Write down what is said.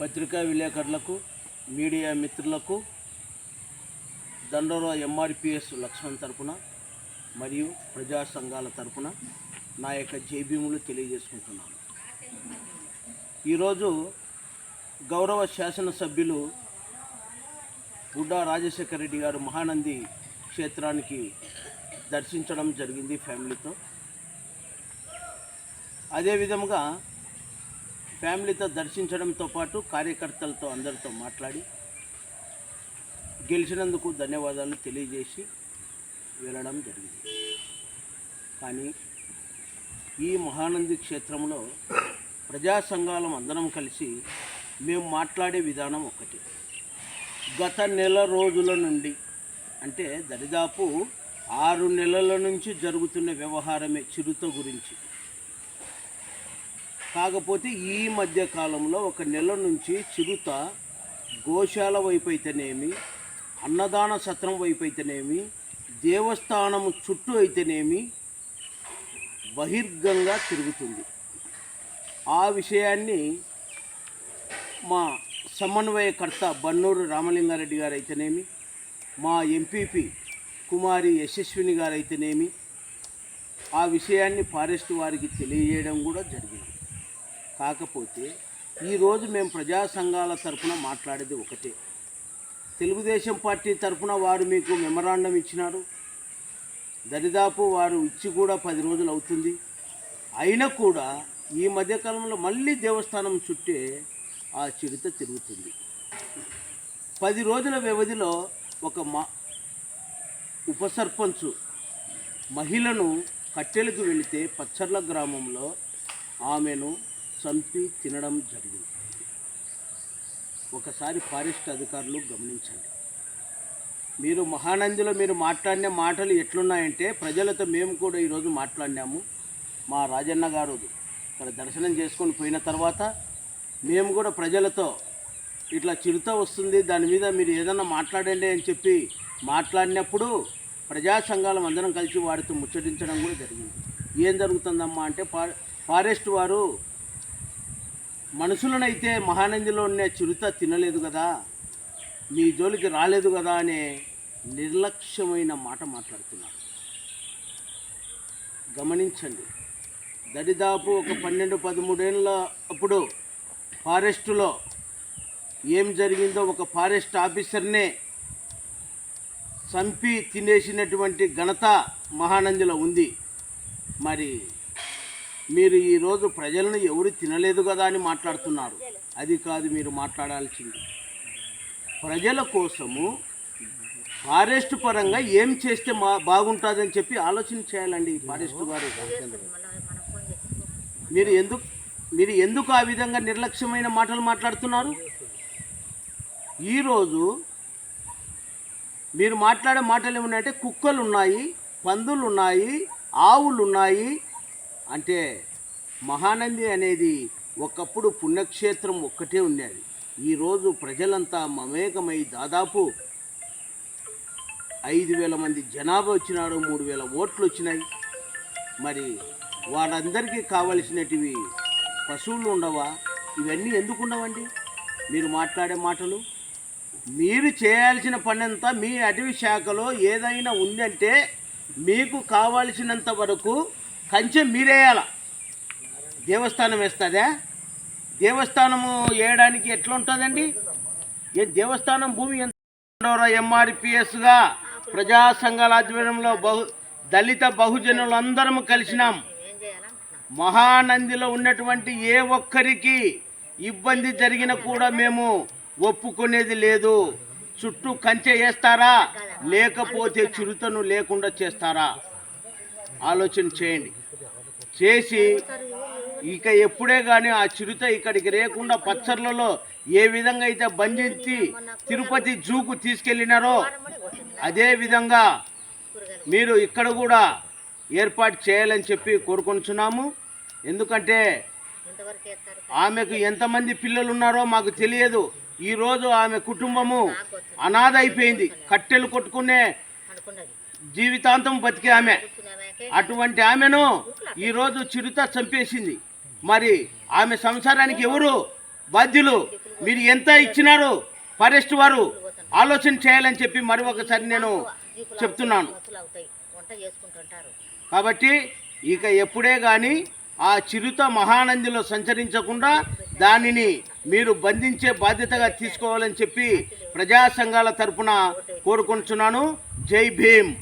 పత్రికా విలేకరులకు మీడియా మిత్రులకు దండోరా ఎంఆర్పిఎస్ లక్ష్మణ్ తరపున మరియు ప్రజా సంఘాల తరపున నా యొక్క జైభీములు తెలియజేసుకుంటున్నాను. ఈరోజు గౌరవ శాసనసభ్యులు గుడ్డా రాజశేఖర రెడ్డి గారు మహానంది క్షేత్రానికి దర్శించడం జరిగింది ఫ్యామిలీతో. అదేవిధముగా ఫ్యామిలీతో దర్శించడంతో పాటు కార్యకర్తలతో అందరితో మాట్లాడి గెలిచినందుకు ధన్యవాదాలు తెలియజేసి వెళ్ళడం జరిగింది. కానీ ఈ మహానంది క్షేత్రంలో ప్రజా సంఘాలం అందరం కలిసి మేము మాట్లాడే విధానం ఒకటి. గత నెల రోజుల నుండి అంటే దరిదాపు ఆరు నెలల నుంచి జరుగుతున్న వ్యవహారమే చిరుత గురించి. కాకపోతే ఈ మధ్య కాలంలో ఒక నెల నుంచి చిరుత గోశాల వైపు అయితేనేమి అన్నదాన సత్రం వైపు అయితేనేమి దేవస్థానం చుట్టూ అయితేనేమి బహిర్గంగా తిరుగుతుంది. ఆ విషయాన్ని మా సమన్వయకర్త బన్నూరు రామలింగారెడ్డి గారు అయితేనేమి మా ఎంపీపీ కుమారి యశస్విని గారు అయితేనేమి ఆ విషయాన్ని ఫారెస్ట్ వారికి తెలియజేయడం కూడా జరిగింది. కాకపోతే ఈరోజు మేము ప్రజా సంఘాల తరఫున మాట్లాడేది ఒకటే. తెలుగుదేశం పార్టీ తరఫున వారు మీకు మెమరాండం ఇచ్చినారు. దరిదాపు వారు ఇచ్చి కూడా పది రోజులు అవుతుంది. అయినా కూడా ఈ మధ్యకాలంలో మళ్ళీ దేవస్థానం చుట్టే ఆ చిరుత తిరుగుతుంది. పది రోజుల వ్యవధిలో ఒక మా ఉపసర్పంచ్ మహిళను కట్టెలకు వెళితే పచ్చర్ల గ్రామంలో ఆమెను చంపి తినడం జరిగింది. ఒకసారి ఫారెస్ట్ అధికారులు గమనించండి. మీరు మహానందిలో మీరు మాట్లాడిన మాటలు ఎట్లున్నాయంటే ప్రజలతో మేము కూడా ఈరోజు మాట్లాడినాము. మా రాజన్న గారు ఇక్కడ దర్శనం చేసుకొని పోయిన తర్వాత మేము కూడా ప్రజలతో ఇట్లా చిరుత వస్తుంది దాని మీద మీరు ఏదన్నా మాట్లాడండి అని చెప్పి మాట్లాడినప్పుడు ప్రజా సంఘాలం అందరం కలిసి వారితో ముచ్చటించడం కూడా జరిగింది. ఏం జరుగుతుందమ్మా అంటే ఫారెస్ట్ వారు మనుషులనైతే మహానందిలో ఉన్న చిరుత తినలేదు కదా మీ జోలికి రాలేదు కదా అనే నిర్లక్ష్యమైన మాట మాట్లాడుతున్నారు. గమనించండి దరిదాపు ఒక పన్నెండు పదమూడేళ్ళ అప్పుడు ఫారెస్టులో ఏం జరిగిందో ఒక ఫారెస్ట్ ఆఫీసర్నే చంపి తినేసినటువంటి ఘనత మహానందిలో ఉంది. మరి మీరు ఈరోజు ప్రజలను ఎవరు తినలేదు కదా అని మాట్లాడుతున్నారు. అది కాదు మీరు మాట్లాడాల్సింది. ప్రజల కోసము ఫారెస్ట్ పరంగా ఏం చేస్తే మా బాగుంటుందని చెప్పి ఆలోచన చేయాలండి ఫారెస్ట్ గారు మీరు ఎందుకు మీరు ఎందుకు ఆ విధంగా నిర్లక్ష్యమైన మాటలు మాట్లాడుతున్నారు? ఈరోజు మీరు మాట్లాడే మాటలు ఏమున్నాయంటే కుక్కలు ఉన్నాయి పందులు ఉన్నాయి ఆవులు ఉన్నాయి అంటే మహానంది అనేది ఒకప్పుడు పుణ్యక్షేత్రం ఒక్కటే ఉండేది ఈరోజు ప్రజలంతా మమేకమై దాదాపు ఐదు వేల మంది జనాభా వచ్చినారు మూడు వేల ఓట్లు వచ్చినాయి. మరి వాళ్ళందరికీ కావలసినటివి పశువులు ఉండవా? ఇవన్నీ ఎందుకు ఉండవండి? మీరు మాట్లాడే మాటలు మీరు చేయాల్సిన పనంతా మీ అటవీ శాఖలో ఏదైనా ఉందంటే మీకు కావాల్సినంత వరకు కంచె మీరేయాల దేవస్థానం వేస్తుందా? దేవస్థానము వేయడానికి ఎట్లా ఉంటుందండి ఏ దేవస్థానం భూమి ఎంత ఎంఆర్పిఎస్గా ప్రజా సంఘాల ఆధ్వర్యంలో బహు దళిత బహుజనులందరము కలిసినాం. మహానందిలో ఉన్నటువంటి ఏ ఒక్కరికి ఇబ్బంది జరిగినా కూడా మేము ఒప్పుకునేది లేదు. చుట్టూ కంచె వేస్తారా? లేకపోతే చిరుతను లేకుండా చేస్తారా? ఆలోచన చేయండి. చేసి ఇక ఎప్పుడే కానీ ఆ చిరుత ఇక్కడికి రేకుండా పచ్చర్లలో ఏ విధంగా అయితే బంధించి తిరుపతి జూకు తీసుకెళ్ళినారో అదే విధంగా మీరు ఇక్కడ కూడా ఏర్పాటు చేయాలని చెప్పి కోరుకుంటున్నాము ఎందుకంటే ఆమెకు ఎంతమంది పిల్లలు ఉన్నారో మాకు తెలియదు. ఈరోజు ఆమె కుటుంబము అనాథ అయిపోయింది. కట్టెలు కొట్టుకునే జీవితాంతం బతికే ఆమె. అటువంటి ఆమెను ఈరోజు చిరుత చంపేసింది. మరి ఆమె సంసారానికి ఎవరు బాధ్యులు? మీరు ఎంత ఇచ్చినారు ఫారెస్ట్ వారు ఆలోచన చేయాలని చెప్పి మరి ఒకసారి నేను చెప్తున్నాను. కాబట్టి ఇక ఎప్పుడే కానీ ఆ చిరుత మహానందిలో సంచరించకుండా దానిని మీరు బంధించే బాధ్యతగా తీసుకోవాలని చెప్పి ప్రజా సంఘాల తరపున కోరుకుంటున్నాను జై భీమ్.